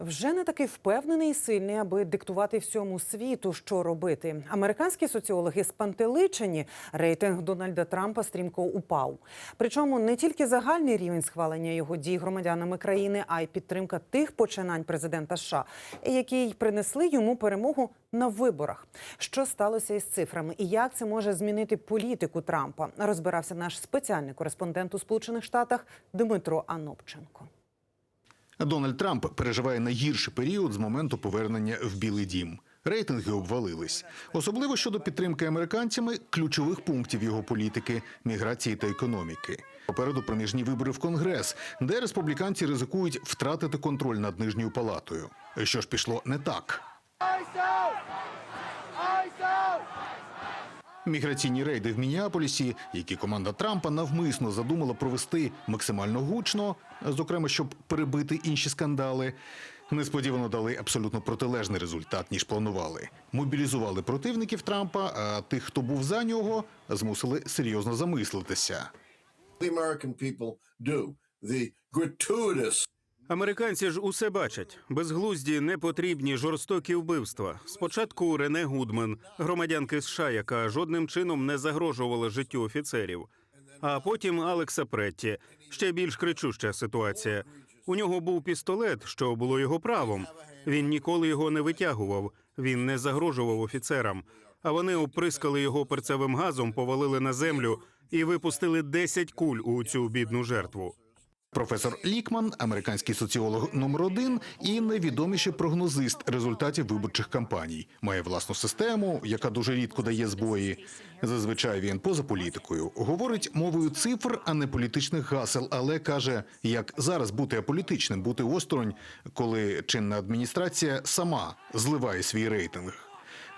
Вже не такий впевнений і сильний, аби диктувати всьому світу, що робити. Американські соціологи спантеличені. Рейтинг Дональда Трампа стрімко упав. Причому не тільки загальний рівень схвалення його дій громадянами країни, а й підтримка тих починань президента США, які й принесли йому перемогу на виборах. Що сталося із цифрами і як це може змінити політику Трампа? Розбирався наш спеціальний кореспондент у Сполучених Штатах Дмитро Анопченко. Дональд Трамп переживає найгірший період з моменту повернення в Білий Дім. Рейтинги обвалились, особливо щодо підтримки американцями ключових пунктів його політики міграції та економіки. Попереду проміжні вибори в Конгрес, де республіканці ризикують втратити контроль над нижньою палатою. Що ж пішло не так? Міграційні рейди в Мініаполісі, які команда Трампа навмисно задумала провести максимально гучно, зокрема, щоб перебити інші скандали, несподівано дали абсолютно протилежний результат ніж планували. Мобілізували противників Трампа, а тих, хто був за нього, змусили серйозно замислитися. the American people do. The gratuitous Американці ж усе бачать безглузді, непотрібні жорстокі вбивства. Спочатку Рене Гудман, громадянки США, яка жодним чином не загрожувала життю офіцерів. А потім Алекса Претті. Ще більш кричуща ситуація. У нього був пістолет, що було його правом. Він ніколи його не витягував. Він не загрожував офіцерам. А вони оприскали його перцевим газом, повалили на землю і випустили 10 куль у цю бідну жертву. Професор Лікман, американський соціолог номер один і найвідоміший прогнозист результатів виборчих кампаній, має власну систему, яка дуже рідко дає збої. Зазвичай він поза політикою говорить мовою цифр, а не політичних гасел, але каже, як зараз бути аполітичним, бути осторонь, коли чинна адміністрація сама зливає свій рейтинг.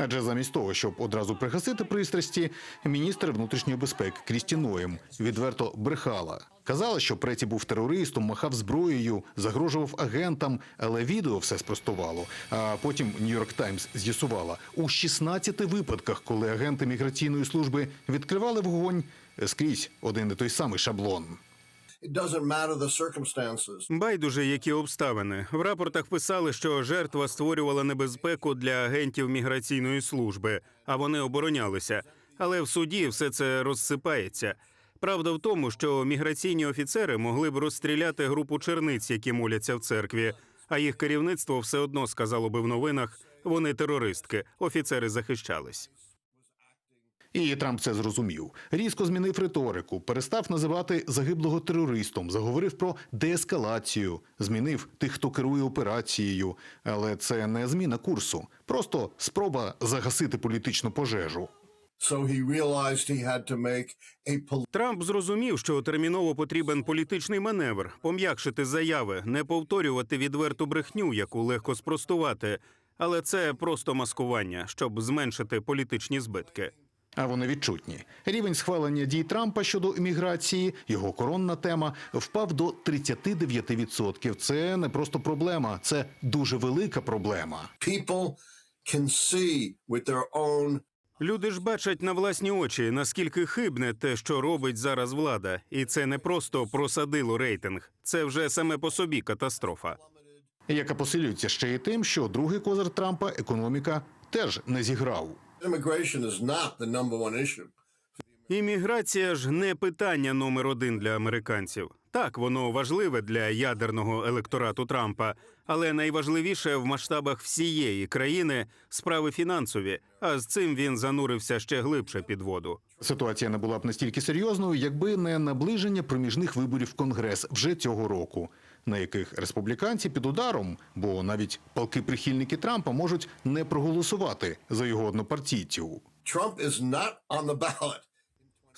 Адже замість того, щоб одразу пригасити пристрасті, міністр внутрішньої безпеки Крісті Ноєм відверто брехала. Казала, що Преті був терористом, махав зброєю, загрожував агентам, але відео все спростувало. А потім Нью-Йорк Таймс з'ясувала у 16 випадках, коли агенти міграційної служби відкривали вогонь скрізь один і той самий шаблон. Байдуже, які обставини в рапортах писали, що жертва створювала небезпеку для агентів міграційної служби, а вони оборонялися. Але в суді все це розсипається. Правда в тому, що міграційні офіцери могли б розстріляти групу черниць, які моляться в церкві. А їх керівництво все одно сказало би в новинах: вони терористки, офіцери захищались. І Трамп це зрозумів. Різко змінив риторику, перестав називати загиблого терористом, заговорив про деескалацію, змінив тих, хто керує операцією. Але це не зміна курсу, просто спроба загасити політичну пожежу. Трамп зрозумів, що терміново потрібен політичний маневр, пом'якшити заяви, не повторювати відверту брехню, яку легко спростувати. Але це просто маскування, щоб зменшити політичні збитки. А вони відчутні. Рівень схвалення дій Трампа щодо імміграції, його коронна тема, впав до 39%. Це не просто проблема, це дуже велика проблема. people can see with their own Люди ж бачать на власні очі, наскільки хибне те, що робить зараз влада, і це не просто просадило рейтинг, це вже саме по собі катастрофа. Яка посилюється ще й тим, що другий козир Трампа економіка теж не зіграв. Імміграція ж не питання номер один для американців. Так, воно важливе для ядерного електорату Трампа, але найважливіше в масштабах всієї країни справи фінансові. А з цим він занурився ще глибше під воду. Ситуація не була б настільки серйозною, якби не наближення проміжних виборів в Конгрес вже цього року, на яких республіканці під ударом, бо навіть палки прихильники Трампа можуть не проголосувати за його однопартійців. Trump is not on the ballot.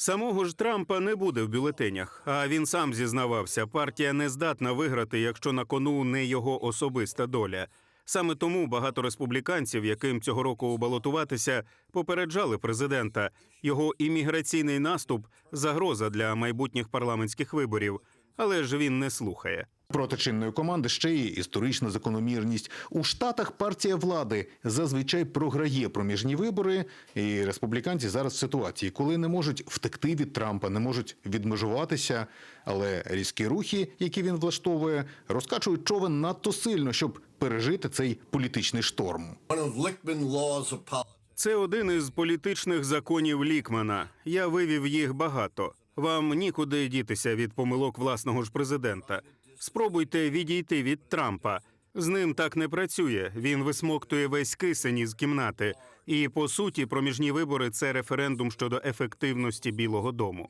Самого ж Трампа не буде в бюлетенях. А він сам зізнавався, партія не здатна виграти, якщо на кону не його особиста доля. Саме тому багато республіканців, яким цього року балотуватися, попереджали президента. Його імміграційний наступ загроза для майбутніх парламентських виборів. Але ж він не слухає. Проти чинної команди ще є історична закономірність. У штатах партія влади зазвичай програє проміжні вибори, і республіканці зараз в ситуації, коли не можуть втекти від Трампа, не можуть відмежуватися. Але різкі рухи, які він влаштовує, розкачують човен надто сильно, щоб пережити цей політичний шторм. Це один із політичних законів Лікмана. Я вивів їх багато. Вам нікуди дітися від помилок власного ж президента. Спробуйте відійти від Трампа. З ним так не працює. Він висмоктує весь кисень із кімнати. І по суті, проміжні вибори це референдум щодо ефективності Білого Дому.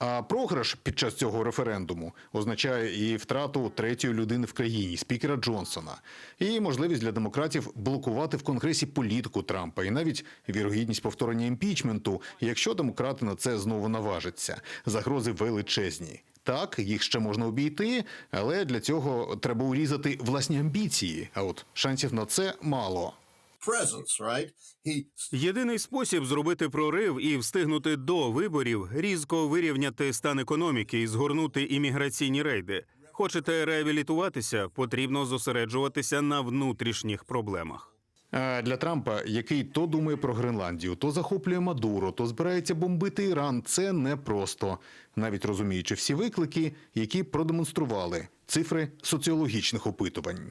А програш під час цього референдуму означає і втрату третьої людини в країні спікера Джонсона, і можливість для демократів блокувати в конгресі політику Трампа, і навіть вірогідність повторення імпічменту, якщо демократи на це знову наважаться. Загрози величезні. Так, їх ще можна обійти, але для цього треба урізати власні амбіції. А от шансів на це мало. Єдиний спосіб зробити прорив і встигнути до виборів різко вирівняти стан економіки і згорнути імміграційні рейди. Хочете реабілітуватися, потрібно зосереджуватися на внутрішніх проблемах. Для Трампа, який то думає про Гренландію, то захоплює Мадуро, то збирається бомбити Іран, це непросто, навіть розуміючи всі виклики, які продемонстрували цифри соціологічних опитувань.